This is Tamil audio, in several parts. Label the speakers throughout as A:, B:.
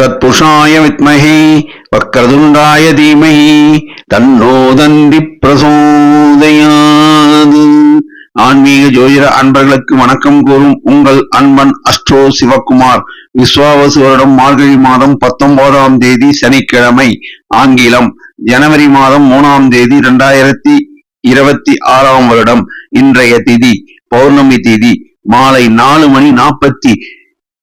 A: தத்துஷாய வித்மஹே வக்கரதுண்டாய தீமஹி தன்னோதந்தி பிரசோதயாது ஆன்மீக ஜோதிட அன்பர்களுக்கு வணக்கம் கூறும் உங்கள் அன்பன் அஸ்ட்ரோ சிவகுமார். விஸ்வாவசு வருடம் மார்கழி மாதம் பத்தொன்பதாம் தேதி சனிக்கிழமை ஆங்கிலம் ஜனவரி மாதம் மூணாம் தேதி இரண்டாயிரத்தி இருபத்தி ஆறாம் வருடம் இன்றைய திதி பௌர்ணமி திதி மாலை நாலு மணி நாற்பத்தி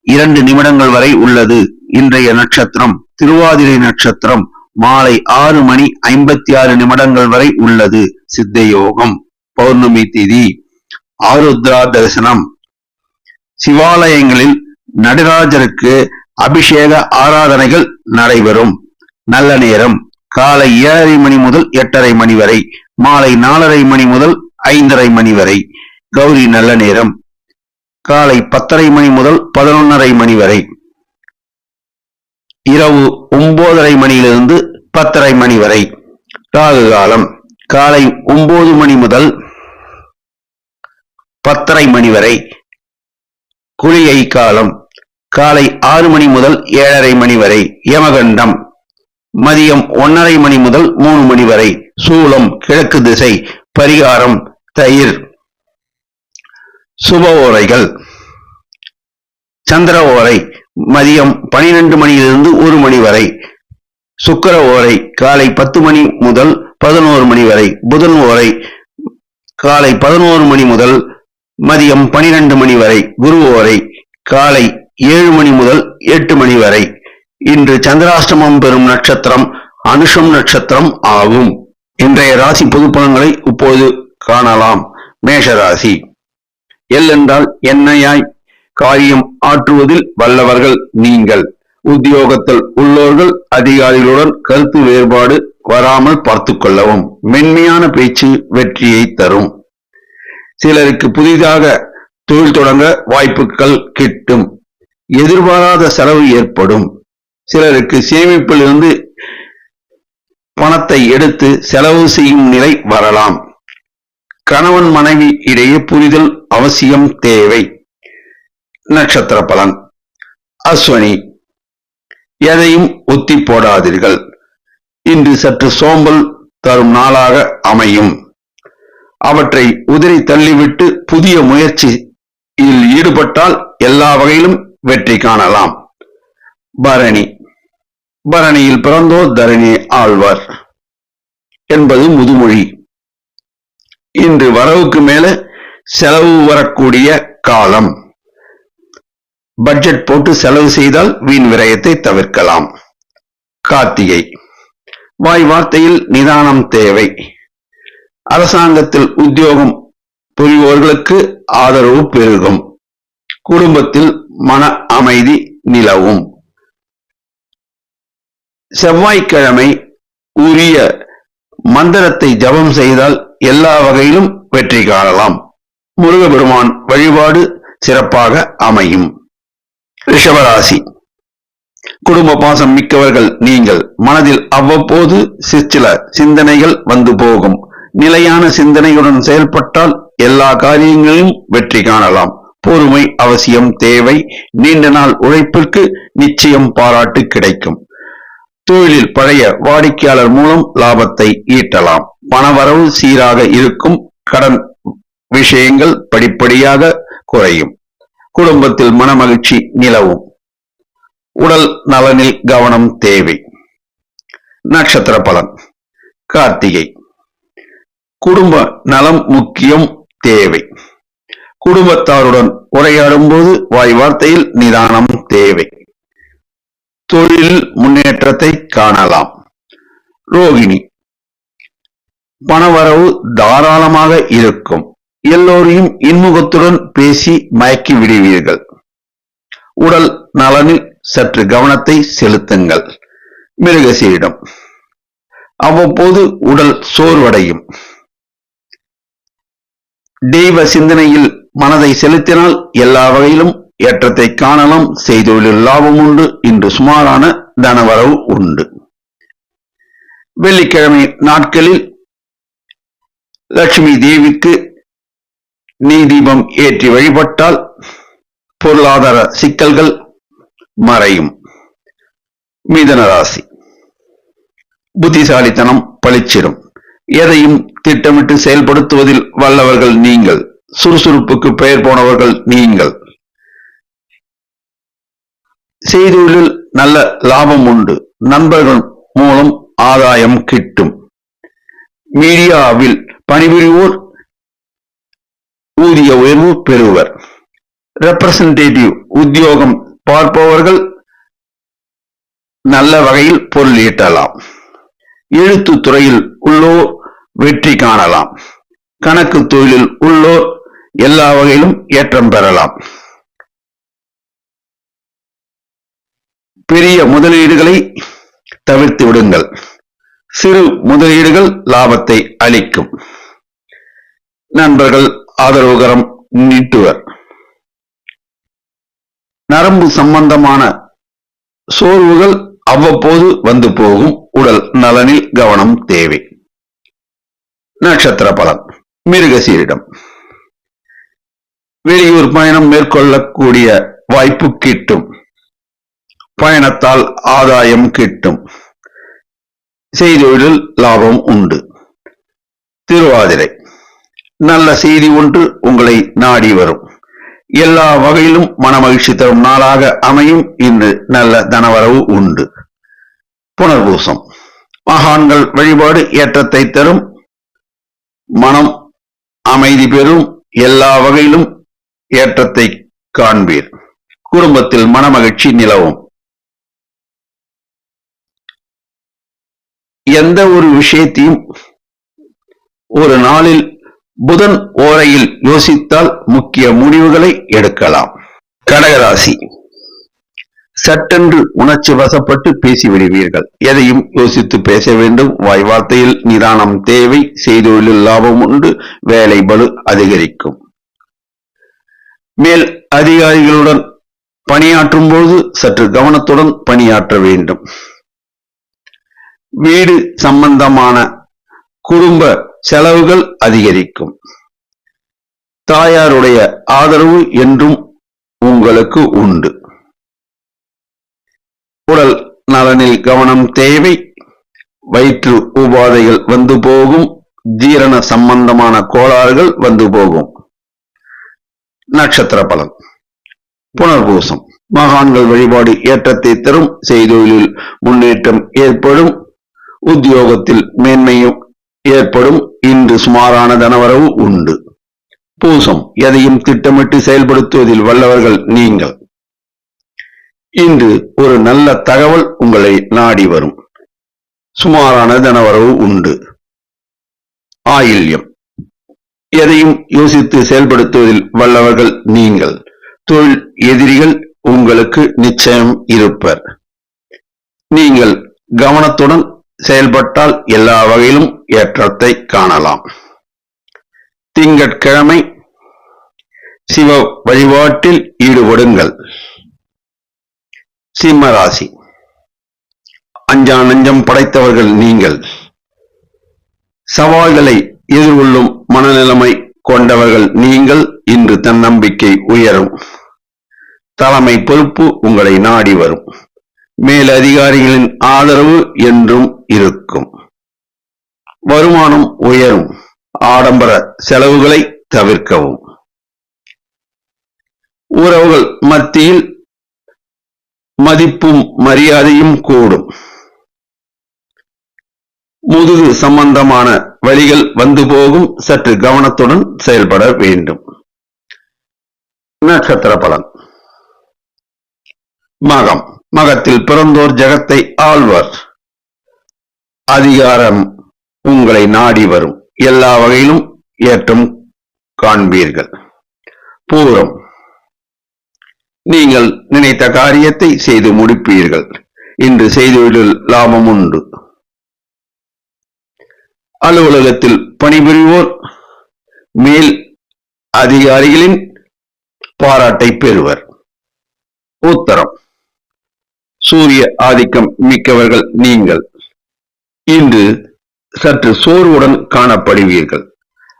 A: இரண்டு நிமிடங்கள் வரை உள்ளது. இன்றைய நட்சத்திரம் திருவாதிரை நட்சத்திரம் மாலை ஆறு மணி ஐம்பத்தி ஆறு நிமிடங்கள் வரை உள்ளது. சித்த யோகம் பௌர்ணமி திதி ஆருத்ரா தரிசனம். சிவாலயங்களில் நடராஜருக்கு அபிஷேக ஆராதனைகள் நடைபெறும். நல்ல நேரம் காலை ஏழரை மணி முதல் எட்டரை மணி வரை மாலை நாலரை மணி முதல் ஐந்தரை மணி வரை. கௌரி நல்ல நேரம். காலை பத்தரை மணி முதல் பதினொன்னரை மணி வரை. இரவு ஒன்பதரை மணியிலிருந்து பத்தரை மணி வரை. ராகு காலம். காலை ஒன்பது மணி முதல் பத்தரை மணி வரை. குளிகை காலம். காலை ஆறு மணி முதல் ஏழரை மணி வரை. யமகண்டம். மதியம் ஒன்னரை மணி முதல் மூணு மணி வரை. சூலம் கிழக்கு திசை. பரிகாரம் தயிர். சுப ஓரைகள். சந்திர ஓரை. மதியம் பனிரெண்டு மணியிலிருந்து ஒரு மணி வரை. சுக்கர ஓரை காலை பத்து மணி முதல் பதினோரு மணி வரை. புதன் ஓரை காலை பதினோரு மணி முதல் மதியம் பனிரெண்டு மணி வரை. குரு ஓரை காலை ஏழு மணி முதல் எட்டு மணி வரை. இன்று சந்திராஷ்டமம் பெறும் நட்சத்திரம் அனுஷம் நட்சத்திரம் ஆகும். இன்றைய ராசி பொது பலன்களை இப்போது காணலாம். மேஷ ராசி. எல் என்றால் என்னையாய் காரியம் ஆற்றுவதில் வல்லவர்கள் நீங்கள். உத்தியோகத்தில் உள்ளவர்கள் அதிகாரிகளுடன் கருத்து வேறுபாடு வராமல் பார்த்து கொள்ளவும். மென்மையான பேச்சு வெற்றியை தரும். சிலருக்கு புதிதாக தொழில் தொடங்க வாய்ப்புகள் கிட்டும். எதிர்பாராத செலவு ஏற்படும். சிலருக்கு சேமிப்பில் இருந்து பணத்தை எடுத்து செலவு செய்யும் நிலை வரலாம். கணவன் மனைவி இடையே புரிதல் அவசியம் தேவை. நட்சத்திர பலன். அஸ்வனி எதையும் ஒத்தி போடாதீர்கள். இன்று சற்று சோம்பல் தரும் நாளாக அமையும். அவற்றை உதிரி தள்ளிவிட்டு புதிய முயற்சியில் ஈடுபட்டால் எல்லா வகையிலும் வெற்றி காணலாம். பரணி பரணியில் பிறந்தோர் தரணி ஆழ்வர் என்பது முதுமொழி. இன்று வரவுக்கு மேல செலவு வரக்கூடிய காலம். பட்ஜெட் போட்டு செலவு செய்தால் வீண் விரயத்தை தவிர்க்கலாம். கார்த்திகை. வாய் வார்த்தையில் நிதானம் தேவை. அரசாங்கத்தில் உத்தியோகம் புரிவோர்களுக்கு ஆதரவு பெருகும். குடும்பத்தில் மன அமைதி நிலவும். செவ்வாய்க்கிழமை உரிய மந்திரத்தை ஜபம் செய்தால் எல்லா வகையிலும் வெற்றி காணலாம். முருகபெருமான் வழிபாடு சிறப்பாக அமையும். ரிஷபராசி. குடும்ப பாசம் மிக்கவர்கள் நீங்கள். மனதில் அவ்வப்போது சிற்சில சிந்தனைகள் வந்து போகும். நிலையான சிந்தனையுடன் செயல்பட்டால் எல்லா காரியங்களிலும் வெற்றி காணலாம். பொறுமை அவசியம் தேவை. நீண்ட நாள் உழைப்பிற்கு நிச்சயம் பாராட்டு கிடைக்கும். தொழிலில் பழைய வாடிக்கையாளர் மூலம் லாபத்தை ஈட்டலாம். பணவரவு சீராக இருக்கும். கடன் விஷயங்கள் படிப்படியாக குறையும். குடும்பத்தில் மனமகிழ்ச்சி நிலவும். உடல் நலனில் கவனம் தேவை. நட்சத்திர பலன். கார்த்திகை. குடும்ப நலம் முக்கியம் தேவை. குடும்பத்தாருடன் உரையாடும் போது வாய் வார்த்தையில் நிதானம் தேவை. தொழில் முன்னேற்றத்தை காணலாம். ரோகிணி. பணவரவு தாராளமாக இருக்கும். எல்லோரையும் இன்முகத்துடன் பேசி மயக்கி விடுவீர்கள். உடல் நலனில் சற்று கவனத்தை செலுத்துங்கள். மிருகசீரிடம். அவ்வப்போது உடல் சோர்வடையும். தெய்வ சிந்தனையில் மனதை செலுத்தினால் எல்லா வகையிலும் ஏற்றத்தை காணலாம். செய்தொழில் லாபம் உண்டு. இன்று சுமாரான தனவரவு உண்டு. வெள்ளிக்கிழமை நாட்களில் லட்சுமி தேவிக்கு நெய் தீபம் ஏற்றி வழிபட்டால் பொருளாதார சிக்கல்கள் மறையும். மிதன ராசி. புத்திசாலித்தனம் பளிச்சிடும். எதையும் திட்டமிட்டு செயல்படுத்துவதில் வல்லவர்கள் நீங்கள். சுறுசுறுப்புக்கு பெயர் போனவர்கள் நீங்கள். செய்தொழில் நல்ல லாபம் உண்டு. நண்பர்கள் மூலம் ஆதாயம் கிட்டும். மீடியாவில் பணிபுரிவோர் ஊதிய உயர்வு பெறுவர். ரெப்ரசன்டேட்டிவ் உத்தியோகம் பார்ப்பவர்கள் நல்ல வகையில் பொருள் ஈட்டலாம். எழுத்து துறையில் உள்ளோர் வெற்றி காணலாம். கணக்கு தொழிலில் உள்ளோர் எல்லா வகையிலும் ஏற்றம் பெறலாம். பெரிய முதலீடுகளை தவிர்த்து விடுங்கள். சிறு முதலீடுகள் லாபத்தை அளிக்கும். நண்பர்கள் ஆதரவுகரம் நீட்டுவர் நரம்பு சம்பந்தமான சோர்வுகள் அவ்வப்போது வந்து போகும். உடல் நலனில் கவனம் தேவை. நட்சத்திர பலன். மிருகசீரிடம். வெளியூர் பயணம் மேற்கொள்ளக்கூடிய வாய்ப்பு கிட்டும். பயணத்தால் ஆதாயம் கிட்டும். செய்தொழில் லாபம் உண்டு. திருவாதிரை. நல்ல செய்தி ஒன்று உங்களை நாடி வரும். எல்லா வகையிலும் மனமகிழ்ச்சி தரும் நாளாக அமையும். இன்று நல்ல தனவரவு உண்டு. புனர்பூசம். மகான்கள் வழிபாடு ஏற்றத்தை தரும். மனம் அமைதி பெறும். எல்லா வகையிலும் ஏற்றத்தை காண்பீர். குடும்பத்தில் மனமகிழ்ச்சி நிலவும். எந்த ஒரு விஷயத்தையும் ஒரு நாளில் புதன் ஓரையில் யோசித்தால் முக்கிய முடிவுகளை எடுக்கலாம். கடகராசி. சட்டென்று உணர்ச்சி வசப்பட்டு பேசிவிடுவீர்கள். எதையும் யோசித்து பேச வேண்டும். வாய் வார்த்தையில் நிதானம் தேவை செய்தொழிலில் லாபம் உண்டு. வேலை பலு அதிகரிக்கும். மேல் அதிகாரிகளுடன் பணியாற்றும் போது சற்று கவனத்துடன் பணியாற்ற வேண்டும். வீடு சம்பந்தமான குடும்ப செலவுகள் அதிகரிக்கும். தாயாருடைய ஆதரவு என்றும் உங்களுக்கு உண்டு. உடல் நலனில் கவனம் தேவை. வயிற்று உபாதைகள் வந்து போகும். ஜீரண சம்பந்தமான கோளாறுகள் வந்து போகும். நட்சத்திர பலன். புனர்பூசம். மகான்கள் வழிபாடு ஏற்றத்தை தரும். செய்தொழிலில் முன்னேற்றம் ஏற்படும். உத்தியோகத்தில் மேன்மையும் ஏற்படும். இன்று சுமாரான தனவரவு உண்டு. பூசம் எதையும் திட்டமிட்டு செயல்படுத்துவதில் வல்லவர்கள் நீங்கள். இன்று ஒரு நல்ல தகவல் உங்களை நாடி வரும். சுமாரான தனவரவு உண்டு. ஆயில்யம். எதையும் யோசித்து செயல்படுத்துவதில் வல்லவர்கள் நீங்கள். தொழில் எதிரிகள் உங்களுக்கு நிச்சயம் இருப்பர். நீங்கள் கவனத்துடன் செயல்பட்டால் எல்லா வகையிலும் ஏற்றத்தை காணலாம். திங்கட்கிழமை சிவ வழிபாட்டில் ஈடுபடுங்கள். சிம்மராசி அஞ்சான் அஞ்சா நஞ்சம் படைத்தவர்கள் நீங்கள். சவால்களை எதிர்கொள்ளும் மனநிலைமை கொண்டவர்கள் நீங்கள். இன்று தன்னம்பிக்கை உயரும். தலைமை பொறுப்பு உங்களை நாடி வரும். மேலதிகாரிகளின் ஆதரவு என்றும் இருக்கும். வருமானம் உயரும். ஆடம்பர செலவுகளை தவிர்க்கவும். உறவுகள் மத்தியில் மதிப்பும் மரியாதையும் கூடும். முதுகு சம்பந்தமான வழிகள் வந்து போகும். சற்று கவனத்துடன் செயல்பட வேண்டும். நட்சத்திர பலன். மகம். மகத்தில் பிறந்தோர் ஜெகத்தை ஆழ்வர் அதிகாரம் உங்களை நாடி வரும். எல்லா வகையிலும் ஏற்றம் காண்பீர்கள். பூரம். நீங்கள் நினைத்த காரியத்தை செய்து முடிப்பீர்கள். இன்று செய்தொழில் லாபம் உண்டு. அலுவலகத்தில் பணிபுரிவோர் மேல் அதிகாரிகளின் பாராட்டை பெறுவர். உத்தரம். சூரிய ஆதிக்கம் மிக்கவர்கள் நீங்கள். இன்று சற்று சோர்வுடன் காணப்படுவீர்கள்.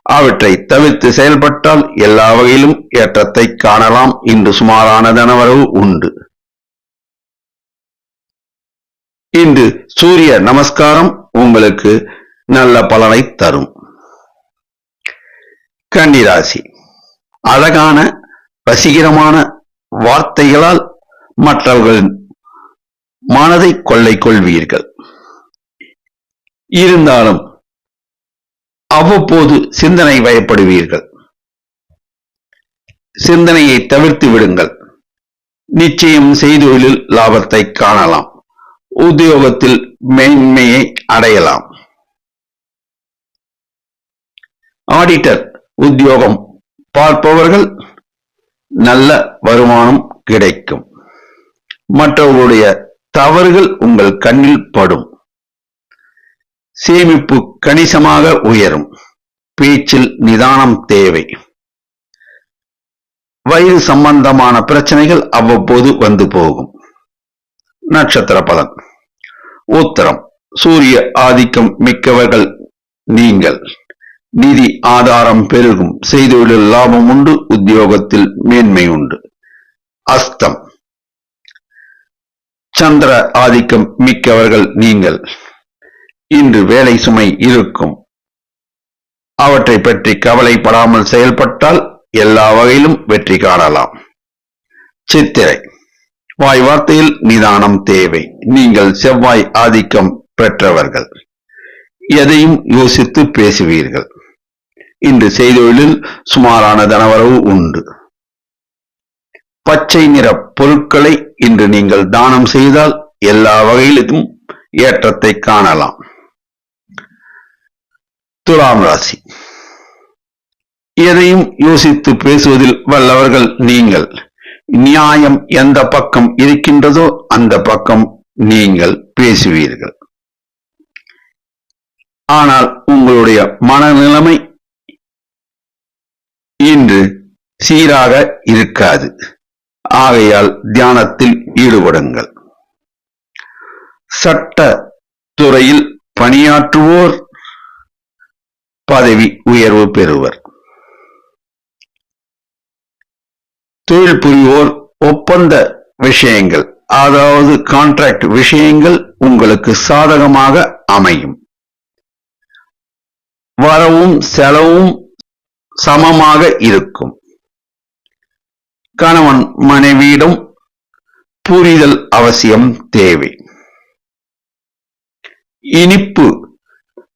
A: அவற்றை தவிர்த்து செயல்பட்டால் எல்லா வகையிலும் ஏற்றத்தை காணலாம் இன்று சுமாரான தனவரவு உண்டு. இன்று சூரிய நமஸ்காரம் உங்களுக்கு நல்ல பலனை தரும். கன்னிராசி. அழகான வசீகரமான வார்த்தைகளால் மற்றவர்களின் மனதை கொள்ளை கொள்வீர்கள். இருந்தாலும் அவ்வப்போது சிந்தனை வயப்படுவீர்கள். சிந்தனையை தவிர்த்து விடுங்கள். நிச்சயம் செய்தொழிலில் லாபத்தை காணலாம். உத்தியோகத்தில் மேன்மையை அடையலாம். ஆடிட்டர் உத்தியோகம் பார்ப்பவர்கள் நல்ல வருமானம் கிடைக்கும். மற்றவர்களுடைய தவறுகள் உங்கள் கண்ணில் படும். சேமிப்பு கணிசமாக உயரும். பேச்சில் நிதானம் தேவை. வயது சம்பந்தமான பிரச்சனைகள் அவ்வப்போது வந்து போகும். நட்சத்திர பலன். உத்தரம். சூரிய ஆதிக்கம் மிக்கவர்கள் நீங்கள். நிதி ஆதாரம் பெருகும். செய்தொழில் லாபம் உண்டு உத்தியோகத்தில் மேன்மை உண்டு. அஸ்தம். சந்திர ஆதிக்கம் மிக்கவர்கள் நீங்கள். இன்று வேலை சுமை இருக்கும். அவற்றை பற்றி கவலைப்படாமல் செயல்பட்டால் எல்லா வகையிலும் வெற்றி காணலாம். சித்திரை. வாய் வார்த்தையில் நிதானம் தேவை. நீங்கள் செவ்வாய் ஆதிக்கம் பெற்றவர்கள். எதையும் யோசித்து பேசுவீர்கள். இன்று செய்தொழிலில் சுமாரான தனவரவு உண்டு. பச்சை நிற பொருட்களை இன்று நீங்கள் தானம் செய்தால் எல்லா வகையிலும் ஏற்றத்தை காணலாம். துலாம் ராசி. எதையும் யோசித்து பேசுவதில் வல்லவர்கள் நீங்கள். நியாயம் எந்த பக்கம் இருக்கின்றதோ அந்த பக்கம் நீங்கள் பேசுவீர்கள். ஆனால் உங்களுடைய மனநிலைமை இன்று சீராக இருக்காது. ஆகையால் தியானத்தில் ஈடுபடுங்கள். சட்ட துறையில் பணியாற்றுவோர் பதவி உயர்வு பெறுவர். தொழில் புரிவோர் ஒப்பந்த விஷயங்கள் அதாவது கான்ட்ராக்ட் விஷயங்கள் உங்களுக்கு சாதகமாக அமையும். வரவும் செலவும் சமமாக இருக்கும். கணவன் மனைவியிடம் புரிதல் அவசியம் தேவை. இனிப்பு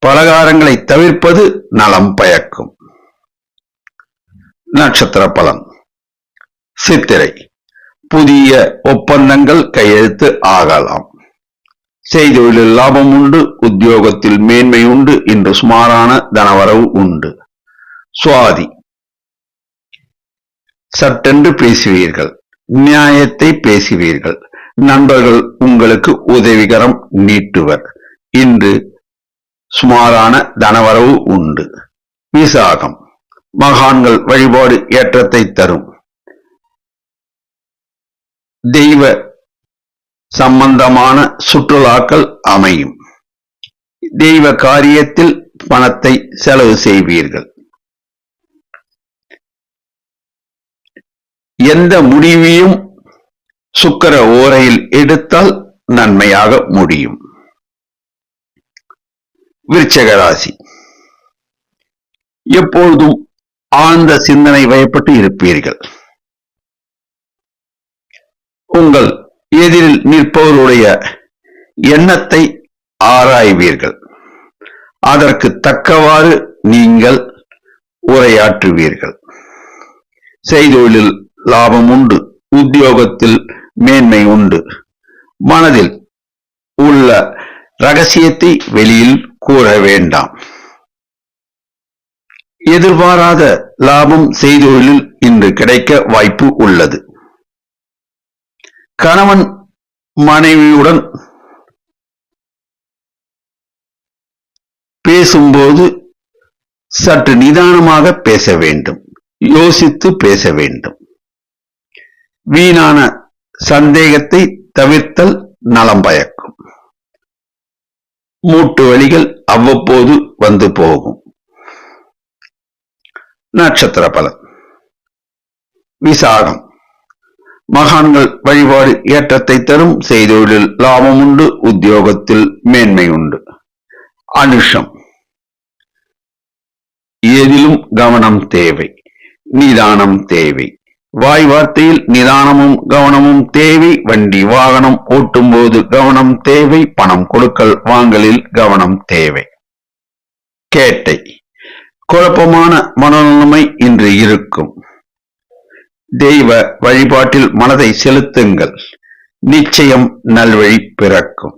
A: பலகாரங்களை தவிர்ப்பது நலம் பயக்கும். நட்சத்திர பலன் சித்திரை. புதிய ஒப்பந்தங்கள் கையெழுத்து ஆகலாம். செய்தொழிலில் லாபம் உண்டு உத்தியோகத்தில் மேன்மை உண்டு இன்று சுமாரான தனவரவு உண்டு. சுவாதி. சட்டென்று பேசுவீர்கள் நியாயத்தை பேசுவீர்கள். நண்பர்கள் உங்களுக்கு உதவிகரம் நீட்டுவர். இன்று சுமாரான தனவரவு உண்டு. விசாகம் மகான்கள் வழிபாடு ஏற்றத்தை தரும். தெய்வ சம்பந்தமான சுற்றுலாக்கள் அமையும். தெய்வ காரியத்தில் பணத்தை செலவு செய்வீர்கள். எந்த முடிவையும் சுக்கர ஓரையில் எடுத்தால் நன்மையாக முடியும். விருச்சக ராசி எப்பொழுதும் ஆழ்ந்த சிந்தனை வயப்பட்டு இருப்பீர்கள். உங்கள் எதிரில் நிற்பவருடைய எண்ணத்தை ஆராய்வீர்கள். அதற்கு தக்கவாறு நீங்கள் உரையாற்றுவீர்கள். செய்தொழிலில் லாபம் உண்டு உத்தியோகத்தில் மேன்மை உண்டு. மனதில் உள்ள ரகசியத்தை வெளியில் கூற வேண்டாம். எதிர்பாராத லாபம் செய்தொழிலில் இன்று கிடைக்க வாய்ப்பு உள்ளது. கணவன் மனைவியுடன் பேசும்போது சற்று நிதானமாக பேச வேண்டும். யோசித்து பேச வேண்டும். வீணான சந்தேகத்தை தவிர்த்தல் நலம் பயக்கும். மூட்டு வழிகள் அவ்வப்போது வந்து போகும். நட்சத்திர பலன். விசாகம். மகான்கள் வழிபாடு ஏற்றத்தை தரும் செய்தொழில் லாபம் உண்டு உத்தியோகத்தில் மேன்மை உண்டு. அனுஷம். எதிலும் கவனம் தேவை நிதானம் தேவை. வாய் வார்த்தையில் நிதானமும் கவனமும் தேவை. வண்டி வாகனம் ஓட்டும் போது கவனம் தேவை. பணம் கொடுக்கல் வாங்கலில் கவனம் தேவை. கேட்டை. குழப்பமான மனநிலைமை இன்று இருக்கும். தெய்வ வழிபாட்டில் மனதை செலுத்துங்கள். நிச்சயம் நல்வழி பிறக்கும்.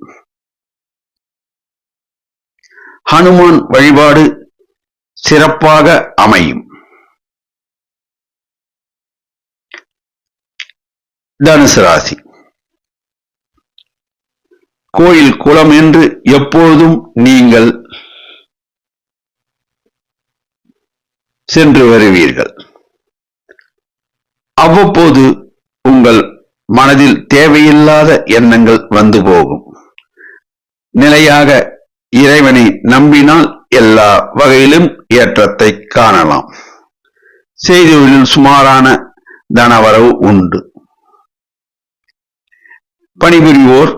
A: ஹனுமான் வழிபாடு சிறப்பாக அமையும். தனுசு ராசி. கோயில் குளம் என்று எப்பொழுதும் நீங்கள் சென்று வருவீர்கள். அவ்வப்போது உங்கள் மனதில் தேவையில்லாத எண்ணங்கள் வந்து போகும். நிலையாக இறைவனை நம்பினால் எல்லா வகையிலும் ஏற்றத்தை காணலாம். செய்திகளில் சுமாரான தனவரவு உண்டு. பணிபுரிவோர்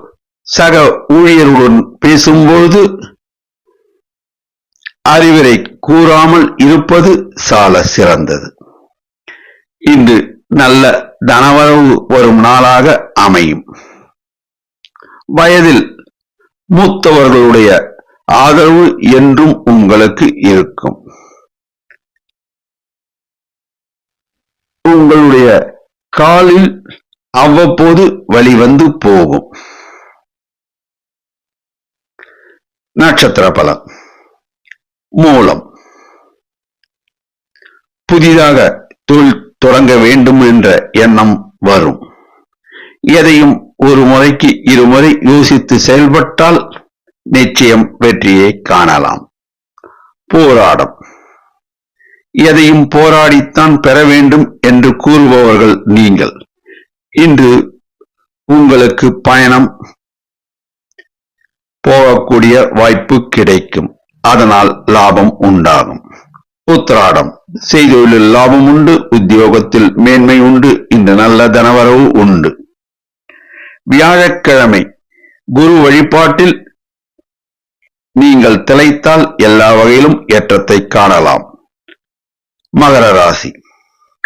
A: சக ஊழியர்களுடன் பேசும்போது அறிவுரை கூறாமல் இருப்பது சால சிறந்தது. இன்று நல்ல தனவரவு வரும் நாளாக அமையும். வயதில் மூத்தவர்களுடைய ஆதரவு என்றும் உங்களுக்கு இருக்கும். உங்களுடைய காலில் அவ்வப்போது வழி வந்து போகும். நட்சத்திர பலம் மூலம். புதிதாக தொழில் தொடங்க வேண்டும் என்ற எண்ணம் வரும். எதையும் ஒரு முறைக்கு இருமுறை யோசித்து செயல்பட்டால் நிச்சயம் வெற்றியை காணலாம். போராடம். எதையும் போராடித்தான் பெற வேண்டும் என்று கூறுபவர்கள் நீங்கள். இன்று உங்களுக்கு பயணம் போகக்கூடிய வாய்ப்பு கிடைக்கும். அதனால் லாபம் உண்டாகும். உத்திராடம். செய்தொழிலில் லாபம் உண்டு உத்தியோகத்தில் மேன்மை உண்டு இந்த நல்ல தனவரவு உண்டு. வியாழக்கிழமை. குரு வழிபாட்டில் நீங்கள் திளைத்தால் எல்லா வகையிலும் ஏற்றத்தை காணலாம். மகர ராசி.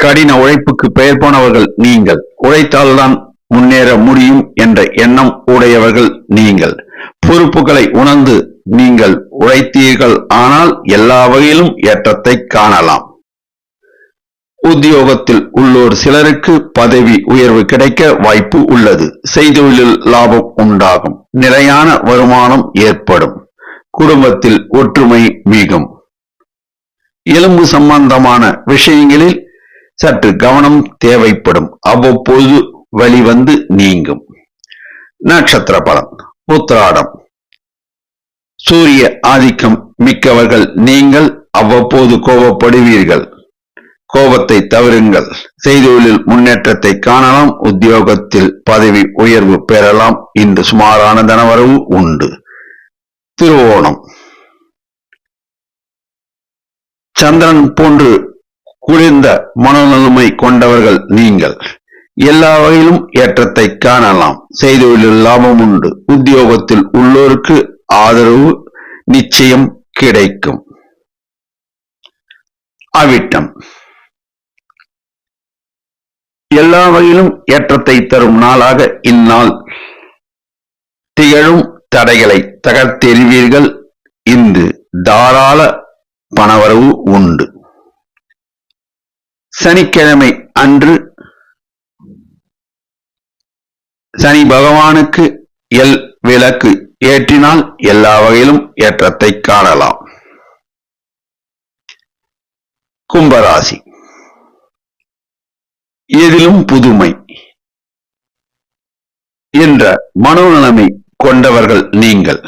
A: கடின உழைப்புக்கு பெயர் போனவர்கள் நீங்கள். உழைத்தால்தான் முன்னேற முடியும் என்ற எண்ணம் உடையவர்கள் நீங்கள். பொறுப்புகளை உணர்ந்து நீங்கள் உழைத்தீர்கள் ஆனால் எல்லா வகையிலும் ஏற்றத்தை காணலாம். உத்தியோகத்தில் உள்ளோர் சிலருக்கு பதவி உயர்வு கிடைக்க வாய்ப்பு உள்ளது. செய்தொழிலில் லாபம் உண்டாகும். நிலையான வருமானம் ஏற்படும். குடும்பத்தில் ஒற்றுமை மிகும். எலும்பு சம்பந்தமான விஷயங்களில் சற்று கவனம் தேவைப்படும். அவ்வப்போது வழிவந்து நீங்கும். நட்சத்திர பலம் உத்திராடம். சூரிய ஆதிக்கம் மிக்கவர்கள் நீங்கள் அவ்வப்போது கோபப்படுவீர்கள். கோபத்தை தவிருங்கள் செய்தொழில் முன்னேற்றத்தை காணலாம். உத்தியோகத்தில் பதவி உயர்வு பெறலாம். இன்று சுமாரான தனவரவு உண்டு. திருவோணம். சந்திரன் போன்று குளிர்ந்த மனநலமை கொண்டவர்கள் நீங்கள். எல்லா வகையிலும் ஏற்றத்தை காணலாம். செய்தொழிலில் லாபம் உண்டு. உத்தியோகத்தில் உள்ளோருக்கு ஆதரவு நிச்சயம் கிடைக்கும். அவிட்டம். எல்லா வகையிலும் ஏற்றத்தை தரும் நாளாக இந்நாள். திகழும் தடைகளை தகர்த்தெறிவீர்கள். இன்று தாராள பணவரவு உண்டு. சனிக்கிழமை அன்று சனி பகவானுக்கு எல் விளக்கு ஏற்றினால் எல்லா வகையிலும் ஏற்றத்தை காணலாம். கும்பராசி. எதிலும் புதுமை என்ற மனோநலமை கொண்டவர்கள் நீங்கள்.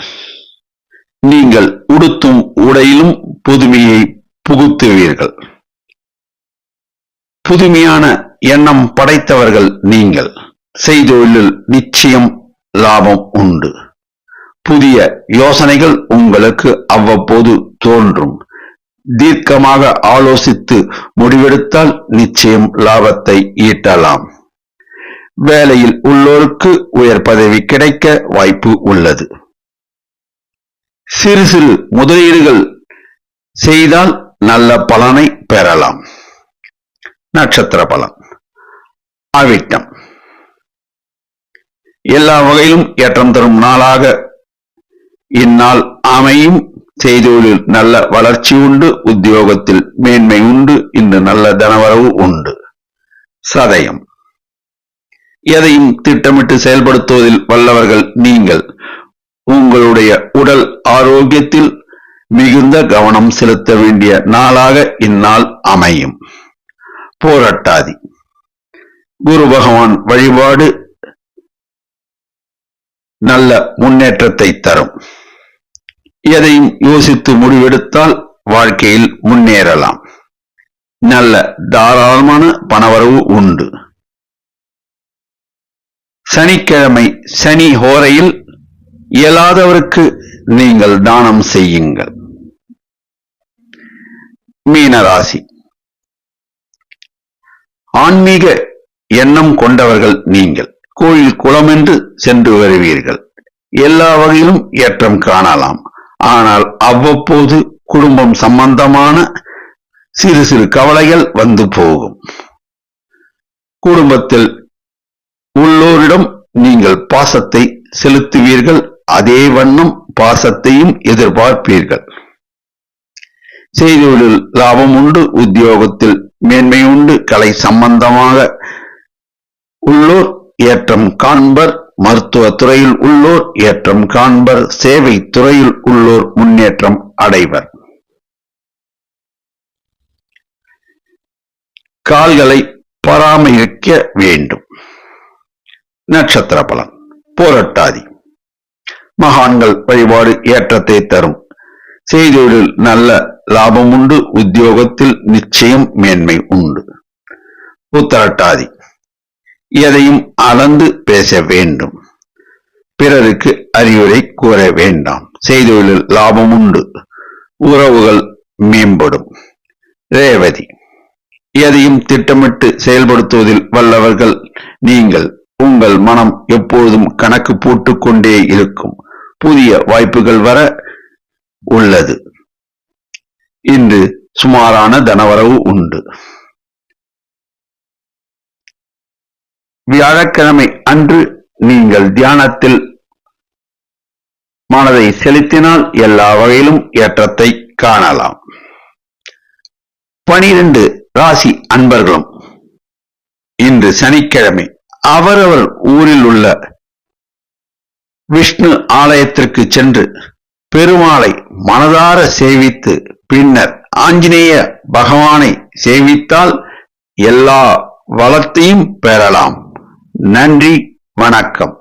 A: நீங்கள் உடுத்தும் உடையிலும் புதுமையை புகுத்துவீர்கள். புதுமையான எண்ணம் படைத்தவர்கள் நீங்கள். செய்தொழிலில் நிச்சயம் லாபம் உண்டு. புதிய யோசனைகள் உங்களுக்கு அவ்வப்போது தோன்றும். தீர்க்கமாக ஆலோசித்து முடிவெடுத்தால் நிச்சயம் லாபத்தை ஈட்டலாம். வேலையில் உள்ளோருக்கு உயர் பதவி கிடைக்க வாய்ப்பு உள்ளது. சிறு சிறு முதலீடுகள் செய்தால் நல்ல பலனை பெறலாம். நட்சத்திர பலன் அவிட்டம். எல்லா வகையிலும் ஏற்றம் தரும் நாளாக இந்நாள் அமையும். செய்தொழில் நல்ல வளர்ச்சி உண்டு உத்தியோகத்தில் மேன்மை உண்டு இன்று நல்ல தனவரவு உண்டு. சதயம். எதையும் திட்டமிட்டு செயல்படுத்துவதில் வல்லவர்கள் நீங்கள். உங்களுடைய உடல் ஆரோக்கியத்தில் மிகுந்த கவனம் செலுத்த வேண்டிய நாளாக இந்நாள் அமையும். போராட்டாதி. குரு பகவான் வழிபாடு நல்ல முன்னேற்றத்தை தரும். எதையும் யோசித்து முடிவெடுத்தால் வாழ்க்கையில் முன்னேறலாம். நல்ல தாராளமான பணவரவு உண்டு. சனிக்கிழமை சனி ஹோரையில் இயலாதவருக்கு நீங்கள் தானம் செய்யுங்கள். மீனராசி. ஆன்மீக எண்ணம் கொண்டவர்கள் நீங்கள். கோயில் குளம் என்று சென்று வருவீர்கள். எல்லா வகையிலும் ஏற்றம் காணலாம். ஆனால் அவ்வப்போது குடும்பம் சம்பந்தமான சிறு சிறு கவலைகள் வந்து போகும். குடும்பத்தில் உள்ளோரிடம் நீங்கள் பாசத்தை செலுத்துவீர்கள். அதே வண்ணம் பாசத்தையும் எதிர்பார்ப்பீர்கள். செய்திகளில் லாபம் உண்டு உத்தியோகத்தில் மேன்மை உண்டு கலை சம்பந்தமாக உள்ளோர் ஏற்றம் காண்பர். மருத்துவ துறையில் உள்ளோர் ஏற்றம் காண்பர். சேவை துறையில் உள்ளோர் முன்னேற்றம் அடைவர். கால்களை பராமரிக்க வேண்டும். நட்சத்திர பலன். போரட்டாதி. மகான்கள் வழிபாடு ஏற்றத்தை தரும். செய்தொழில் நல்ல லாபம் உண்டு உத்தியோகத்தில் நிச்சயம் மேன்மை உண்டு. உத்தரட்டாதி. எதையும் அளந்து பேச வேண்டும். பிறருக்கு அறிவுரை கூற வேண்டாம். செய்தொழில் லாபம் உண்டு உறவுகள் மேம்படும். ரேவதி. எதையும் திட்டமிட்டு செயல்படுத்துவதில் வல்லவர்கள் நீங்கள் உங்கள் மனம் எப்பொழுதும் கணக்கு போட்டுக் கொண்டே இருக்கும். புதிய வாய்ப்புகள் வர உள்ளது. இன்று சுமாரான தனவரவு உண்டு. வியாழக்கிழமை அன்று நீங்கள் தியானத்தில் மனதை செலுத்தினால் எல்லா வகையிலும் ஏற்றத்தை காணலாம். பனிரெண்டு ராசி அன்பர்களும் இன்று சனிக்கிழமை அவரவர் ஊரில் உள்ள விஷ்ணு ஆலயத்திற்கு சென்று பெருமாளை மனதார சேவித்து பின்னர் ஆஞ்சநேய பகவானை சேவித்தால் எல்லா வளத்தையும் பெறலாம். நன்றி வணக்கம்.